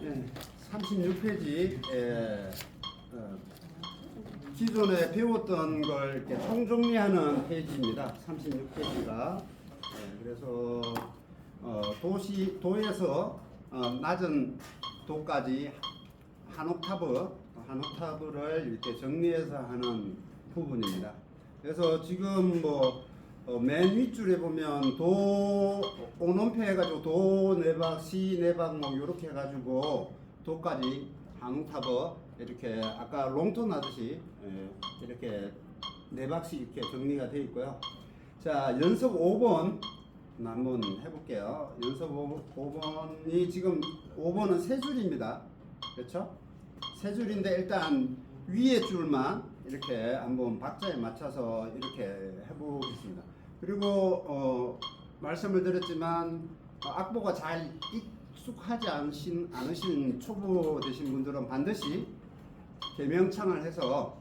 네, 36페이지 에, 어, 기존에 배웠던 걸 이렇게 총정리하는 페이지입니다. 36페이지가 그래서 어, 도시 도에서 어, 낮은 도까지 한 옥타브 한 옥타브를 이렇게 정리해서 하는 부분입니다. 그래서 지금 뭐 어, 맨 윗줄에 보면 도 오놈패 해가지고 도 네박 시 네박 뭐 이렇게 해가지고 도까지 한 옥타브 이렇게 아까 롱톤 하듯이 예, 이렇게 네 박씩 이렇게 정리가 되어 있고요. 자 연습 5번 한번 해볼게요. 연습 5번이 지금 5번은 세 줄입니다. 그렇죠? 세 줄인데 일단 위에 줄만 이렇게 한번 박자에 맞춰서 이렇게 해보겠습니다. 그리고 어, 말씀을 드렸지만 어, 악보가 잘 익숙하지 않으신, 않으신 초보 되신 분들은 반드시 개명창을 해서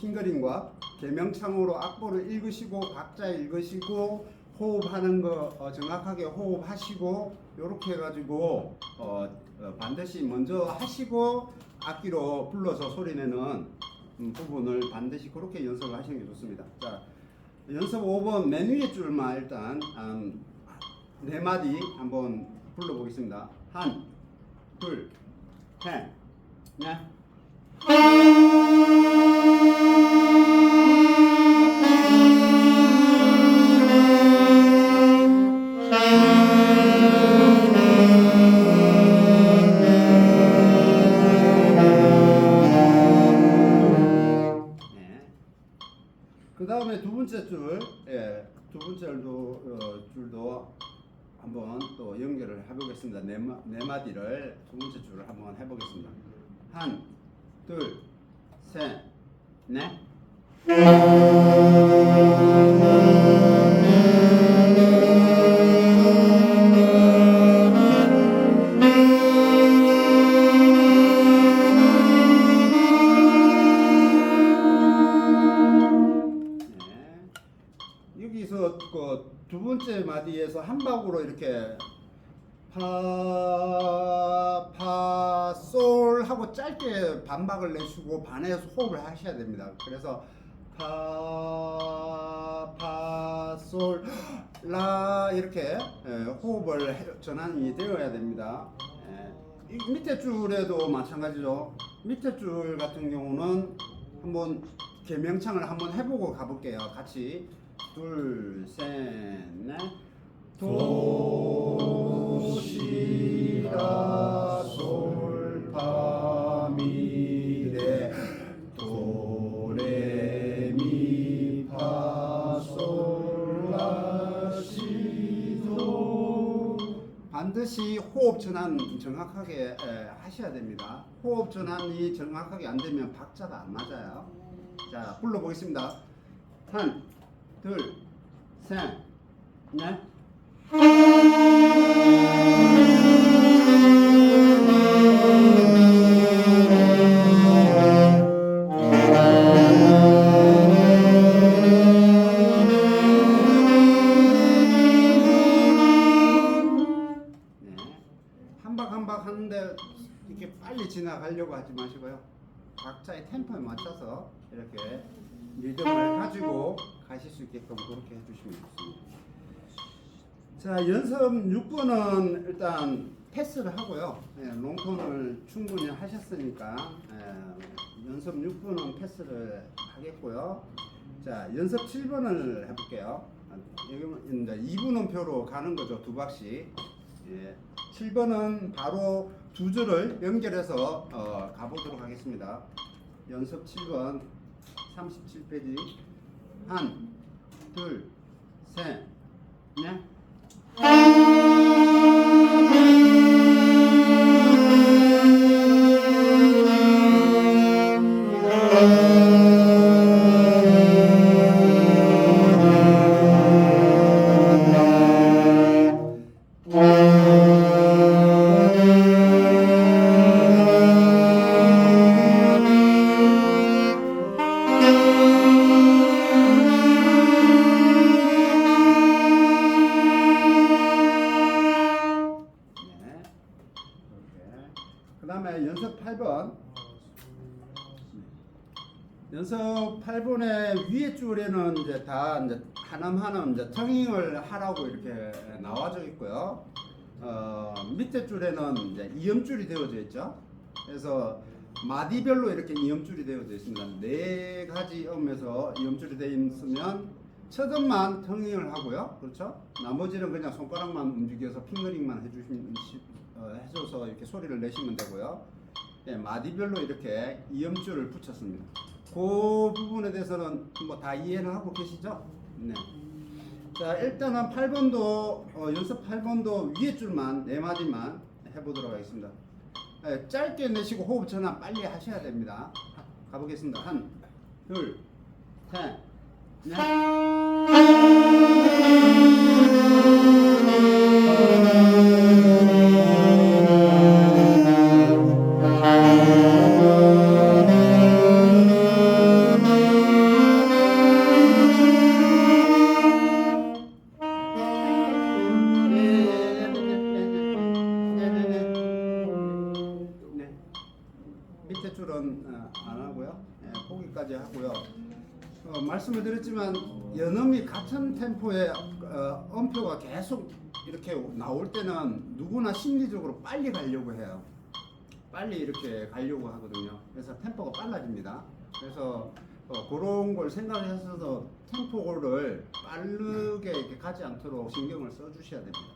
핑거링과 개명창으로 악보를 읽으시고 박자 읽으시고 호흡하는 거 어, 정확하게 호흡하시고 이렇게 해가지고 어, 어, 반드시 먼저 하시고 악기로 불러서 소리내는 음, 부분을 반드시 그렇게 연습을 하시는 게 좋습니다. 자 연습 5번 맨 위에 줄만 일단 음, 네 마디 한번 불러보겠습니다. 한, 둘, 셋, 넷. 번째 줄, 예, 두 번째 줄도, 어, 줄도 한번 또 연결을 해보겠습니다. 네, 마, 네 마디를 두 번째 줄을 한번 해보겠습니다. 한, 둘, 셋, 넷. 한 박으로 이렇게 파, 파, 솔 하고 짧게 반박을 내시고 반에서 호흡을 하셔야 됩니다. 그래서 파, 파, 솔, 라 이렇게 예, 호흡을 해- 전환이 되어야 됩니다. 예. 이 밑에 줄에도 마찬가지죠. 밑에 줄 같은 경우는 한번 개명창을 한번 해보고 가볼게요. 같이 둘, 셋, 넷. 도시라 솔파미레 도레미파솔라시도 반드시 호흡 전환 정확하게 에, 하셔야 됩니다. 호흡 전환이 정확하게 안 되면 박자가 안 맞아요. 자, 불러보겠습니다. 한, 둘, 셋, 넷. 네. 한박 한박 하는데 이렇게 빨리 지나가려고 하지 마시고요. 각자의 템포에 맞춰서 이렇게 리듬을 가지고 가실 수 있게끔 그렇게 해주시면 좋습니다. 자 연습 6번은 일단 패스를 하고요. 예, 롱톤을 충분히 하셨으니까 예, 연습 6번은 패스를 하겠고요. 자 연습 7번을 해볼게요. 여기 이제 2분음표로 가는 거죠 두 박씩. 예, 7번은 바로 두 줄을 연결해서 어, 가보도록 하겠습니다. 연습 7번 37페이지 한, 둘, 셋, 넷. 다 연습 8번의 위에 줄에는 이제 다 이제 하남 하남 이제 터닝을 하라고 이렇게 나와져 있고요. 어, 밑에 줄에는 이제 이음줄이 되어져 있죠. 그래서 마디별로 이렇게 이음줄이 되어져 있습니다. 네 가지 음에서 이음줄이 되어 있으면 첫 음만 터닝을 하고요. 그렇죠? 나머지는 그냥 손가락만 움직여서 핑거링만 해주시면 어, 해줘서 이렇게 소리를 내시면 되고요. 네, 마디별로 이렇게 이음줄을 붙였습니다. 그 부분에 대해서는 뭐 다 이해는 하고 계시죠? 네. 자 일단은 8번도 어, 연습 8번도 위에 줄만 네 마디만 해보도록 하겠습니다. 네, 짧게 내시고 호흡 전환 빨리 하셔야 됩니다. 가- 가보겠습니다. 한, 둘, 셋, 넷. 안 하고요. 네, 보기까지 하고요. 어, 말씀을 드렸지만 연음이 같은 템포의 어, 음표가 계속 이렇게 나올 때는 누구나 심리적으로 빨리 가려고 해요. 빨리 이렇게 가려고 하거든요. 그래서 템포가 빨라집니다. 그래서 어, 그런 걸 생각하셔서 템포를 빠르게 이렇게 가지 않도록 신경을 써주셔야 됩니다.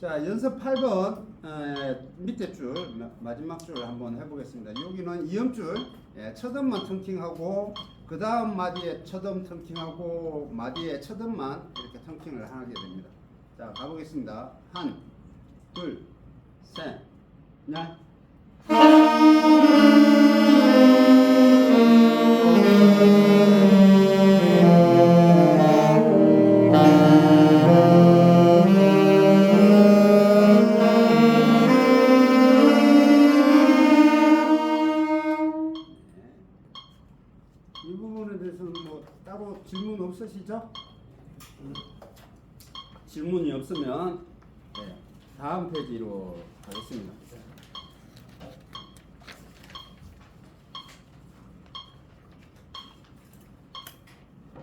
자 연습 8번 에, 밑에 줄 마- 마지막 줄 한번 해보겠습니다. 여기는 이음줄 예, 첫 음만 턴킹하고 그 다음 마디에 첫음 턴킹하고 마디에 첫 음만 이렇게 턴킹을 하게 됩니다. 자 가보겠습니다. 한, 둘, 셋, 넷. 질문 없으시죠? 질문이 없으면 네, 다음 페이지로 가겠습니다.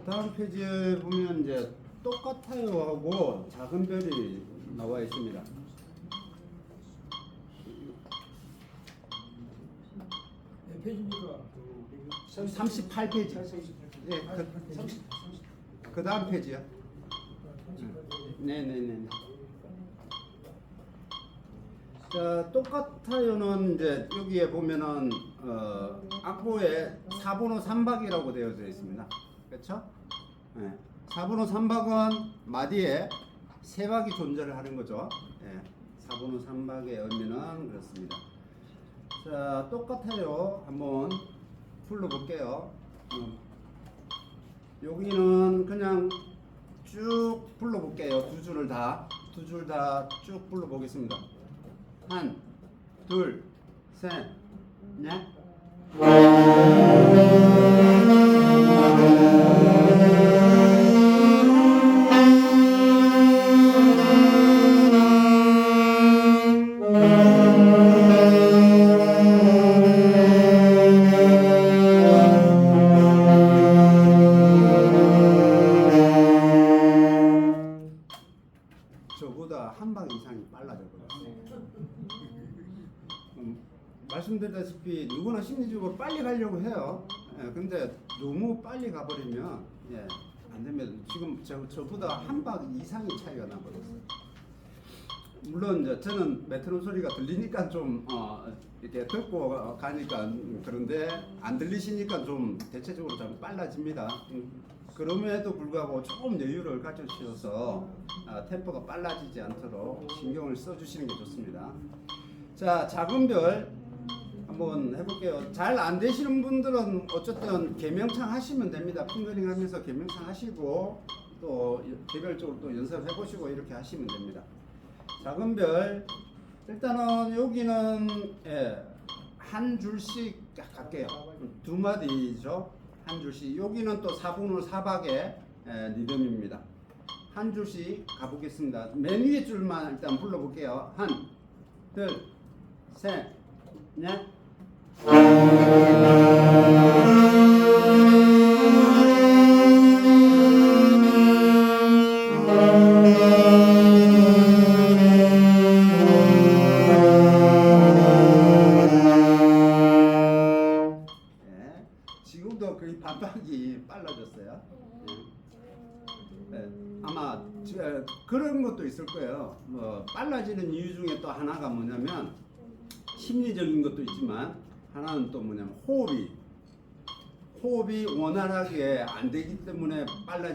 다음 페이지에 보면 이제 똑같아요 하고 작은 별이 나와 있습니다. 네, 페이지니까 38페이지. 예, 그, 30, 그 다음 페이지요. 네네네. 자 똑같아요는 이제 여기에 보면은 어, 악보에 4번호 3박이라고 되어져 있습니다. 그렇죠? 네. 4번호 3박은 마디에 세 박이 존재를 하는 거죠. 예. 4번호 3박의 의미는 그렇습니다. 자 똑같아요. 한번 불러볼게요. 음. 여기는 그냥 쭉 불러볼게요. 두 줄을 다, 두 줄 다 쭉 불러보겠습니다. 한, 둘, 셋, 넷. 말씀드렸다시피 누구나 심리적으로 빨리 가려고 해요. 예, 근데 너무 빨리 가버리면 예, 안 되면 지금 저, 저보다 한방 이상이 차이가 나버렸어요. 물론 이제 저는 메트로 소리가 들리니까 좀 어, 이렇게 듣고 가니까 그런데 안 들리시니까 좀 대체적으로 좀 빨라집니다. 음, 그럼에도 불구하고 조금 여유를 가져주셔서 아, 템포가 빨라지지 않도록 신경을 써주시는 게 좋습니다. 자, 작은 별 한번 해볼게요. 잘 안 되시는 분들은 어쨌든 개명창 하시면 됩니다. 핑거링 하면서 개명창 하시고 또 개별적으로 또 연습해 보시고 이렇게 하시면 됩니다. 작은 별 일단은 여기는 예, 한 줄씩 갈게요. 두 마디죠. 한 줄씩. 여기는 또 4분의 4박의 예, 리듬입니다. 한 줄씩 가보겠습니다. 맨 위에 줄만 일단 불러볼게요. 한, 둘, 셋, 네. 네.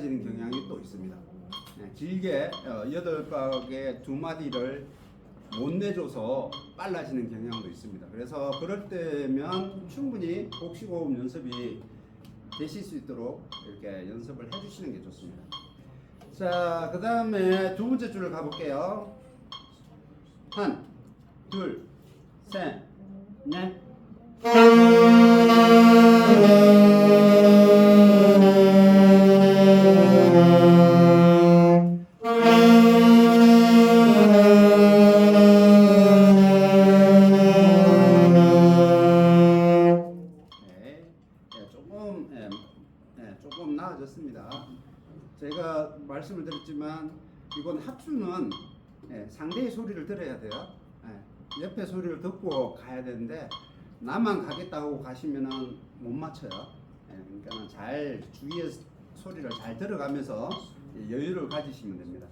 빨라지는 경향이 또 있습니다. 네, 길게 어, 여덟 박의 두 마디를 못 내줘서 빨라지는 경향도 있습니다. 그래서 그럴 때면 충분히 복식호흡 연습이 되실 수 있도록 이렇게 연습을 해주시는 게 좋습니다. 자, 그 다음에 두 번째 줄을 가볼게요. 한, 둘, 셋, 넷. 가야 되는데 나만 가겠다고 가시면은 못 맞춰요. 예, 그러니까 잘 주위의 소리를 잘 들어가면서 예, 여유를 가지시면 됩니다.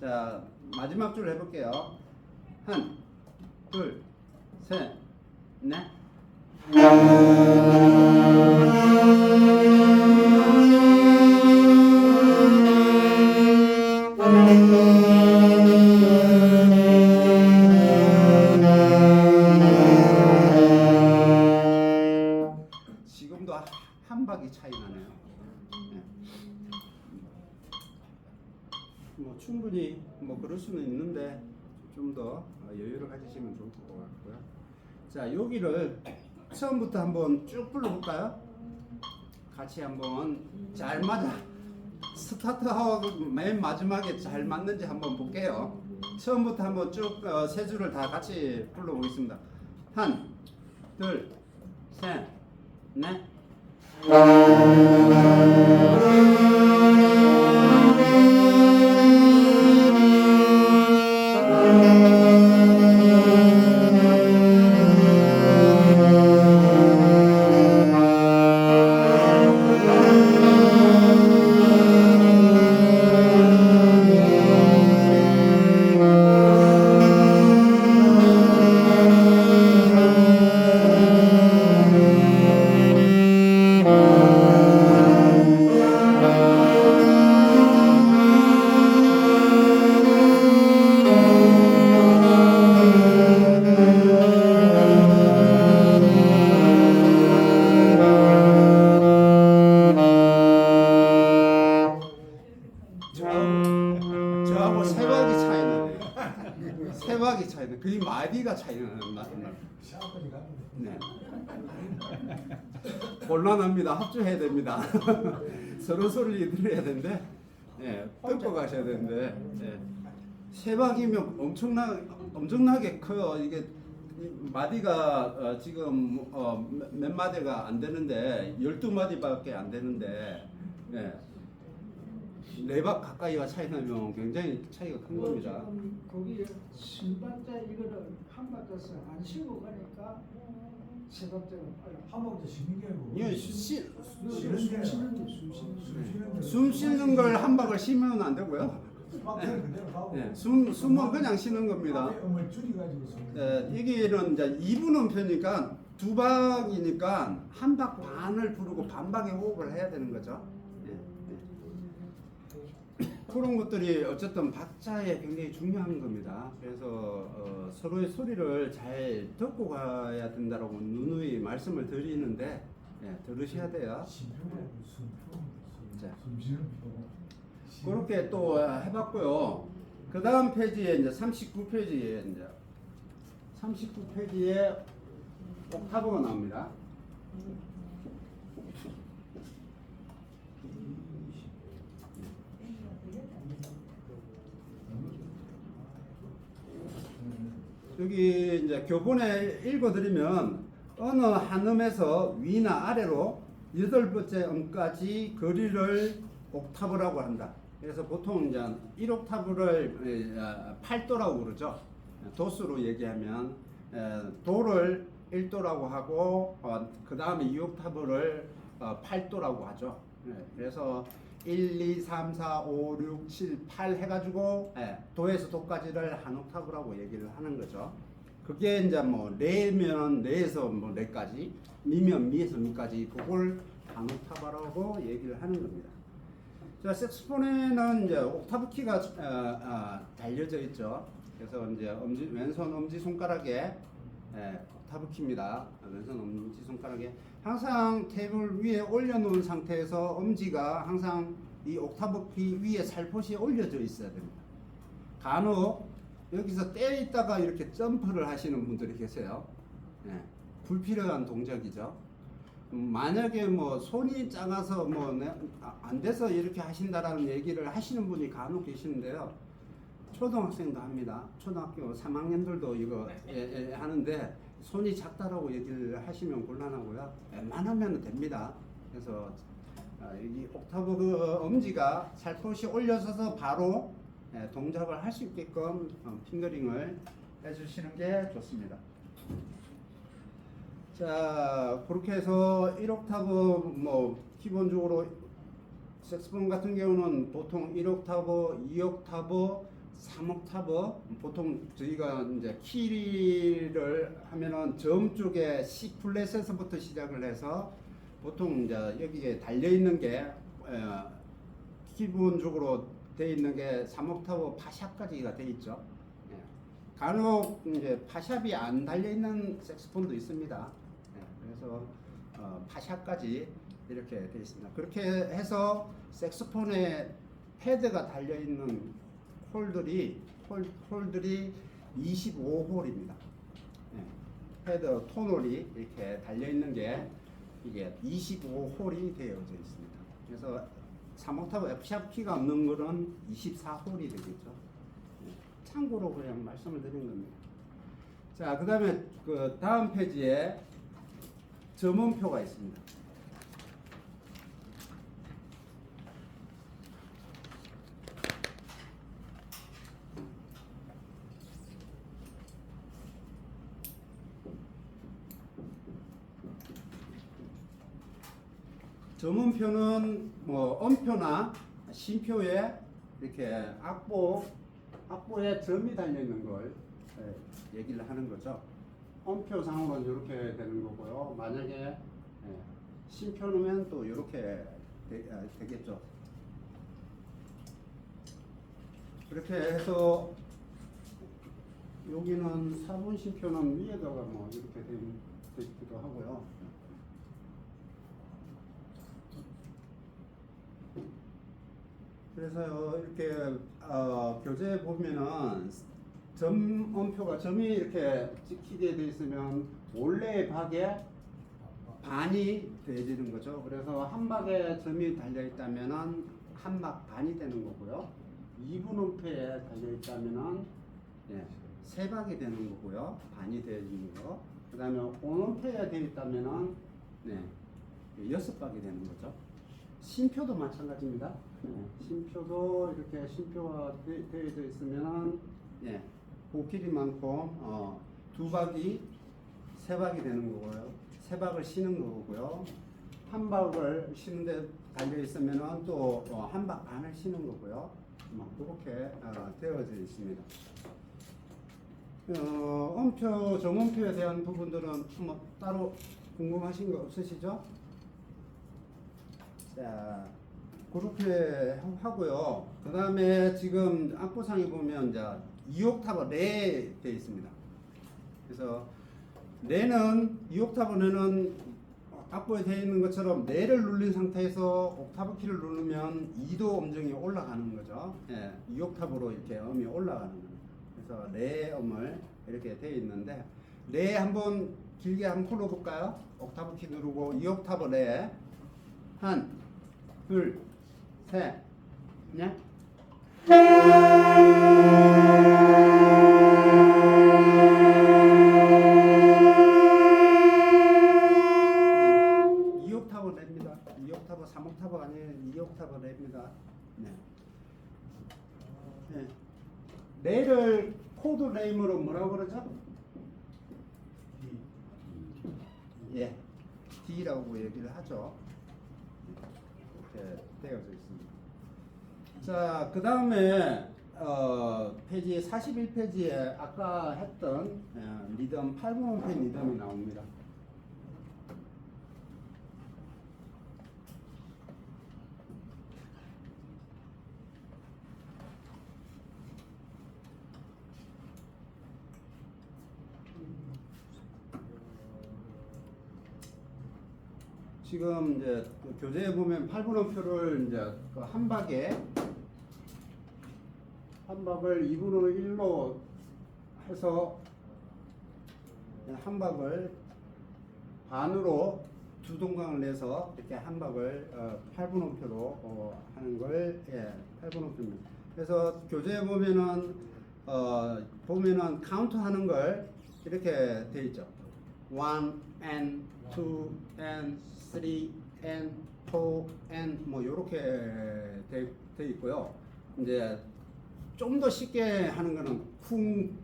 자 마지막 줄 해볼게요. 한, 둘, 셋, 넷. 자 여기를 처음부터 한번 쭉 불러볼까요? 같이 한번 잘 맞아 스타트하고 맨 마지막에 잘 맞는지 한번 볼게요. 처음부터 한번 쭉세 줄을 다 같이 불러보겠습니다. 한, 둘, 셋, 넷. 합니다. 합주해야 됩니다. 서로 소리 들어야 되는데, 예, 듣고 가셔야 되는데, 예. 세 박이면 엄청나 엄청나게 커요. 이게 이 마디가 어, 지금 어, 몇- 몇 마디가 안 되는데 열두 마디밖에 안 되는데, 예. 네박 가까이가 차이 나면 굉장히 차이가 큰 겁니다. 지금 거기 신발자 이거를 한 바퀴서 안 신고 가니까 쉬는 게 아니고. 이거 시, 숨 쉬는 쉬는 게, 숨 쉬는 숨 쉬는 게. 숨 쉬는 걸 한 박을 쉬면 안 되고요. 예, 숨 숨은 그냥 쉬는 겁니다. 예, 이게는 이제 2분 음 표니까 두 박이니까 한 박 반을 부르고 반박의 호흡을 해야 되는 거죠. 예, 예. 그런 것들이 어쨌든 박자에 굉장히 중요한 겁니다. 그래서 어, 서로의 소리를 잘 듣고 가야 된다라고 누누이 말씀을 드리는데 예, 들으셔야 돼요. 자. 그렇게 또 해봤고요. 그 다음 페이지에 이제 39페이지에 이제 39페이지에 옥타브가 나옵니다. 여기 이제 교본에 읽어드리면 어느 한 음에서 위나 아래로 여덟 번째 음까지 거리를 옥타브라고 한다. 그래서 보통 이제 1옥타브를 8도라고 그러죠. 도수로 얘기하면 에, 도를 1도라고 하고 그 다음에 2옥타브를 8도라고 하죠. 예, 그래서 1, 2, 3, 4, 5, 6, 7, 8 해가지고 예, 도에서 도까지를 한 옥타브라고 얘기를 하는 거죠. 그게 이제 뭐 레면 레에서 뭐 레까지, 미면 미에서 미까지 그걸 한 옥타브라고 얘기를 하는 겁니다. 자, 색소폰에는 이제 옥타브 키가 어, 어, 달려져 있죠. 그래서 이제 엄지 왼손 엄지 손가락에 예, 옥타브 키입니다. 왼손 엄지 손가락에 항상 테이블 위에 올려놓은 상태에서 엄지가 항상 이 옥타브 키 위에 살포시 올려져 있어야 됩니다. 간혹 여기서 떼 있다가 이렇게 점프를 하시는 분들이 계세요. 예, 불필요한 동작이죠. 음, 만약에 뭐 손이 작아서 뭐 안 돼서 이렇게 하신다라는 얘기를 하시는 분이 간혹 계시는데요. 초등학생도 합니다. 초등학교 3학년들도 이거 예, 예, 하는데 손이 작다라고 얘기를 하시면 곤란하고요. 웬만하면 됩니다. 그래서 아, 여기 옥타브 그 엄지가 살포시 올려서서 바로 예, 동작을 할 수 있게끔 어, 핑거링을 해주시는 게 좋습니다. 자 그렇게 해서 1옥타브 뭐 기본적으로 색스폰 같은 경우는 보통 1옥타브, 2옥타브, 3옥타브 보통 저희가 이제 키를 하면은 점 쪽에 C 플랫에서부터 시작을 해서 보통 이제 여기에 달려 있는 게 에, 기본적으로 돼 있는 게 3옥타브 파샵까지가 돼 있죠. 예. 간혹 이제 파샵이 안 달려 있는 색스폰도 있습니다. 예. 그래서 어, 파샵까지 이렇게 돼 있습니다. 그렇게 해서 색스폰에 헤드가 달려 있는 홀들이 홀, 홀들이 25홀입니다. 예. 헤드 토놀이 이렇게 달려 있는 게 이게 25홀이 되어져 있습니다. 그래서 3옥타브 F샵 키가 없는 거는 24홀이 되겠죠. 예. 참고로 그냥 말씀을 드린 겁니다. 자, 그 다음에 그 다음 페이지에 점원표가 있습니다. 점원표는 뭐 엄표나 심표에 이렇게 악보 악보에 점이 달려 있는 걸 예, 얘기를 하는 거죠. 엄표상으로는 이렇게 되는 거고요. 만약에 예, 심표는 또 이렇게 되, 아, 되겠죠. 그렇게 해서 여기는 사본 심표는 위에다가 뭐 이렇게 되, 되기도 하고요. 그래서 이렇게 어, 교재에 보면은 점 엄표가 점이 이렇게 찍히게 돼 있으면 원래 박에 반이 되어지는 거죠. 그래서 한 박에 점이 달려 있다면은 한박 반이 되는 거고요. 2분 엄표에 달려 있다면은 예, 세 박이 되는 거고요. 반이 되어지는 거. 그다음에 온엄표에 되어 있다면은 네, 여섯 박이 되는 거죠. 심표도 마찬가지입니다. 네, 심표도 이렇게 심표가 되- 되어져 있으면 예, 그 길이만큼 어, 두 박이 세 박이 되는 거고요. 세 박을 쉬는 거고요. 한 박을 쉬는데 달려 있으면 또한 박 반을 쉬는 거고요. 뭐 그렇게 어, 되어져 있습니다. 어, 엄표, 정엄표에 대한 부분들은 뭐 따로 궁금하신 거 없으시죠? 자, 그렇게 하고요. 그 다음에 지금 악보상에 보면 이제 2옥타브 레 되어 있습니다. 그래서 레는 2옥타브 레는 악보에 되어 있는 것처럼 레를 누른 상태에서 옥타브 키를 누르면 2도 음정이 올라가는 거죠. 예, 2옥타브로 이렇게 음이 올라가는 거예요. 그래서 레 음을 이렇게 되어 있는데 레 한번 길게 한번 풀어볼까요? 옥타브 키 누르고 2옥타브 레 한, 둘, 세, 네. 2옥타브 랩니다. 2옥타브 3옥타브가 아니에요. 이옥타브 랩니다. 네. 네. 레를 코드 레임으로 뭐라고 그러죠? 예, D라고 얘기를 하죠. 되어져 있습니다. 자, 그 다음에 어, 페이지 41페이지에 아까 했던 어, 리듬 8분音펜 리듬이 나옵니다. 지금 이제 그 교재에 보면 8분음표를 이제 그 한 박에 한 박을 2분의 1로 해서 한 박을 반으로 두 동강을 내서 이렇게 한 박을 어, 8분음표로 어, 하는 걸 예, 8분음표입니다. 그래서 교재에 보면은 어, 보면은 카운트 하는 걸 이렇게 돼 있죠. 1 and 2 and 3 and 4 and 뭐 이렇게 돼, 돼 있고요. 이제 좀 더 쉽게 하는 거는 쿵짜라고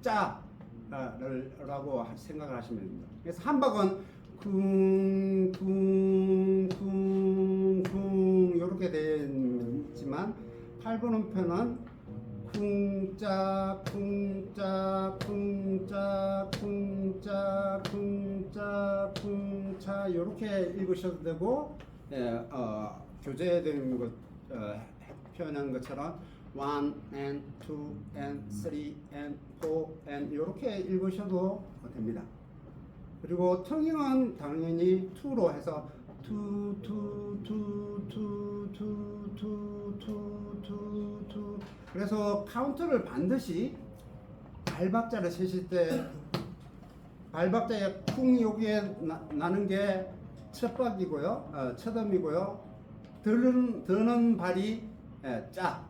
생각을 하시면 됩니다. 그래서 한 박은 쿵 쿵 쿵 쿵 이렇게 되지만 8분음표는 쿵짜 쿵짜 쿵짜 쿵짜 쿵짜 쿵짜 이렇게 읽으셔도 되고 예, 어, 교재에 되는 것 어, 표현한 것처럼 1 and 2 and 3 and 4 and 이렇게 읽으셔도 됩니다. 그리고 텅잉은 당연히 2로 해서 2, 2, 2, 2, 2, 2, 2, 2, 2 그래서 카운트를 반드시 발박자를 세실 때 발박자에 쿵 여기에 나, 나는 게 첫 박이고요, 어, 첫 음이고요. 드는 드는 발이 예, 짜.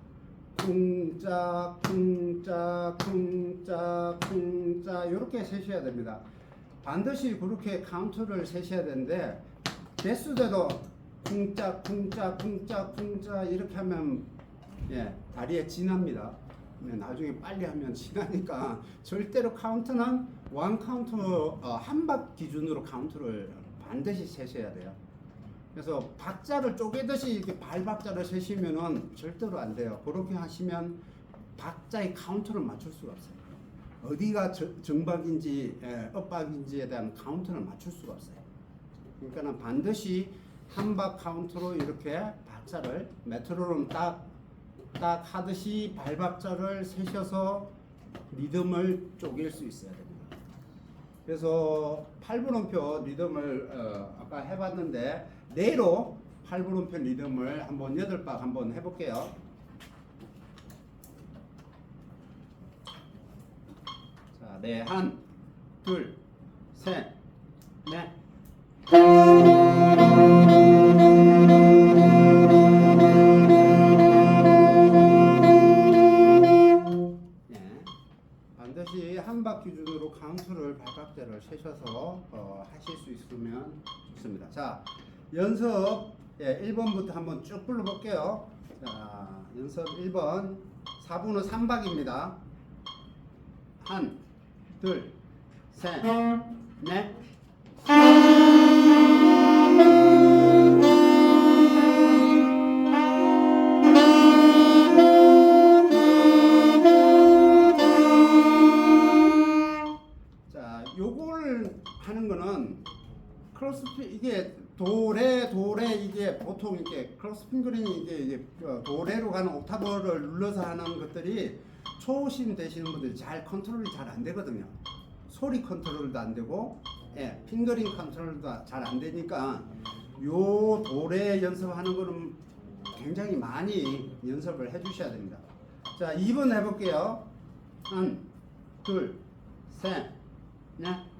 쿵짜 쿵짜 쿵짜 쿵짜 이렇게 세셔야 됩니다. 반드시 그렇게 카운트를 세셔야 되는데 개수대로 쿵짜 쿵짜 쿵짜 쿵짜 이렇게 하면 예, 다리에 진합니다. 네, 나중에 빨리 하면 지나니까 절대로 카운트는 원 카운트 어, 한박 기준으로 카운트를 반드시 세셔야 돼요. 그래서 박자를 쪼개듯이 이렇게 발박자를 세시면은 절대로 안 돼요. 그렇게 하시면 박자의 카운트를 맞출 수가 없어요. 어디가 저- 정박인지 예, 엇박인지에 대한 카운트를 맞출 수가 없어요. 그러니까는 반드시 한박 카운트로 이렇게 박자를 메트로놈 딱, 딱 하듯이 발박자를 세셔서 리듬을 쪼갤 수 있어야 됩니다. 그래서 8분음표 리듬을 어, 아까 해봤는데 내로 8분음표 리듬을 한번 8박 한번 해볼게요. 자, 네, 한, 둘, 셋, 넷. 네. 반드시 한박 기준으로 카운트를 발박자를 세셔서 어, 하실 수 있으면 좋습니다. 자, 연습 예, 1번부터 한번 쭉 불러볼게요. 자, 연습 1번 4분은 3박입니다. 한, 둘, 셋, 넷. 크로스피 이게 도레 도레 이게 보통 이렇게 크로스 핑거링이 이게 이게 어, 도레로 가는 옥타브를 눌러서 하는 것들이 초심 되시는 분들이 잘 컨트롤이 잘 안 되거든요. 소리 컨트롤도 안 되고, 예, 핑거링 컨트롤도 잘 안 되니까 요 도레 연습하는 거는 굉장히 많이 연습을 해 주셔야 됩니다. 자, 2번 해 볼게요. 하나, 둘, 셋, 넷.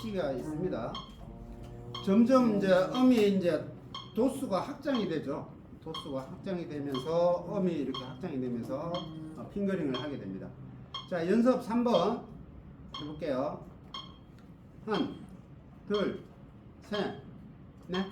시가 있습니다. 점점 이제 음이 이제 도수가 확장이 되죠. 도수가 확장이 되면서 음이 이렇게 확장이 되면서 어, 핑거링을 하게 됩니다. 자, 연습 3번 해볼게요. 한, 둘, 셋, 넷.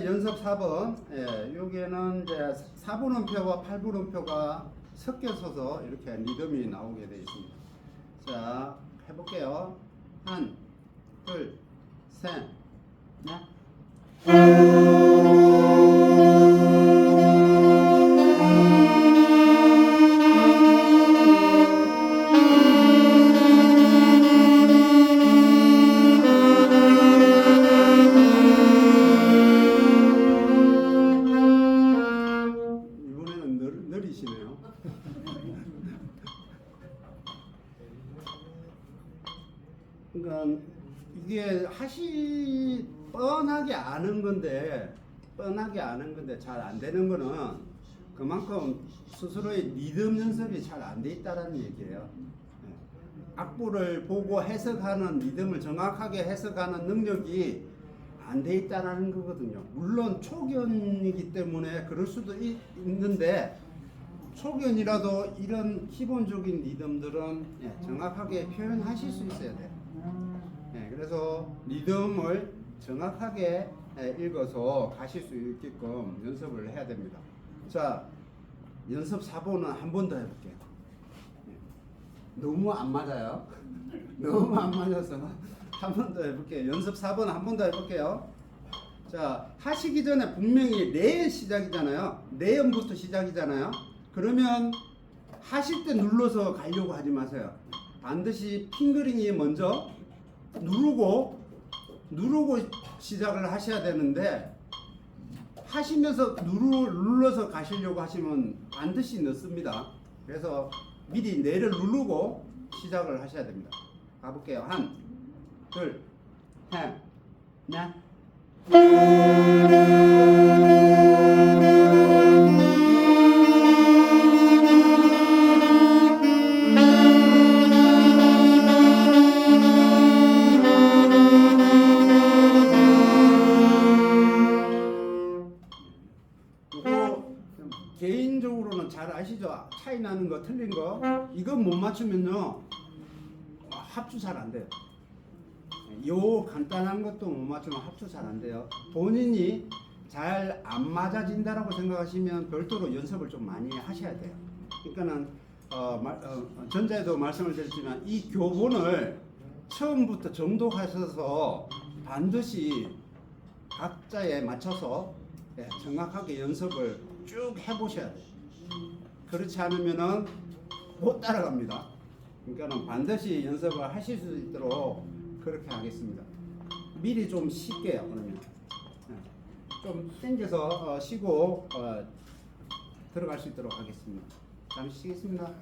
연습 4번, 예, 여기에는 이제 4분 음표와 8분 음표가 섞여서서 이렇게 리듬이 나오게 되어 있습니다. 자, 해볼게요. 한, 둘, 셋, 넷. 하시 뻔하게 아는 건데 뻔하게 아는 건데 잘 안 되는 거는 그만큼 스스로의 리듬 연습이 잘 안 돼 있다라는 얘기예요. 예. 악보를 보고 해석하는 리듬을 정확하게 해석하는 능력이 안 돼 있다라는 거거든요. 물론 초견이기 때문에 그럴 수도 있, 있는데 초견이라도 이런 기본적인 리듬들은 예, 정확하게 표현하실 수 있어야 돼요. 예, 그래서 리듬을 정확하게 예, 읽어서 가실 수 있게끔 연습을 해야 됩니다. 자, 연습 4번은 한 번 더 해볼게요. 예. 너무 안 맞아요. 너무 안 맞아서 한 번 더 해볼게요. 연습 4번 한 번 더 해볼게요. 자, 하시기 전에 분명히 레의 시작이잖아요. 레음부터 시작이잖아요. 그러면 하실 때 눌러서 가려고 하지 마세요. 반드시 핑거링이 먼저 누르고 누르고 시작을 하셔야 되는데 하시면서 누르, 눌러서 가시려고 하시면 반드시 늦습니다. 그래서 미리 뇌를 누르고 시작을 하셔야 됩니다. 가볼게요. 한, 둘, 셋, 넷. 개인적으로는 잘 아시죠? 차이 나는 거 틀린 거 이거 못 맞추면요 합주 잘 안 돼요. 요 간단한 것도 못 맞추면 합주 잘 안 돼요. 본인이 잘 안 맞아진다라고 생각하시면 별도로 연습을 좀 많이 하셔야 돼요. 그러니까는 어, 말- 어, 전자에도 말씀을 드렸지만 이 교본을 처음부터 정독하셔서 반드시 각자에 맞춰서 예, 정확하게 연습을 쭉 해보셔야 돼요. 그렇지 않으면은 못 따라갑니다. 그러니까는 반드시 연습을 하실 수 있도록 그렇게 하겠습니다. 미리 좀 쉴게요. 그러면 예, 좀 당겨서 어, 쉬고 어, 들어갈 수 있도록 하겠습니다. 잠시 쉬겠습니다.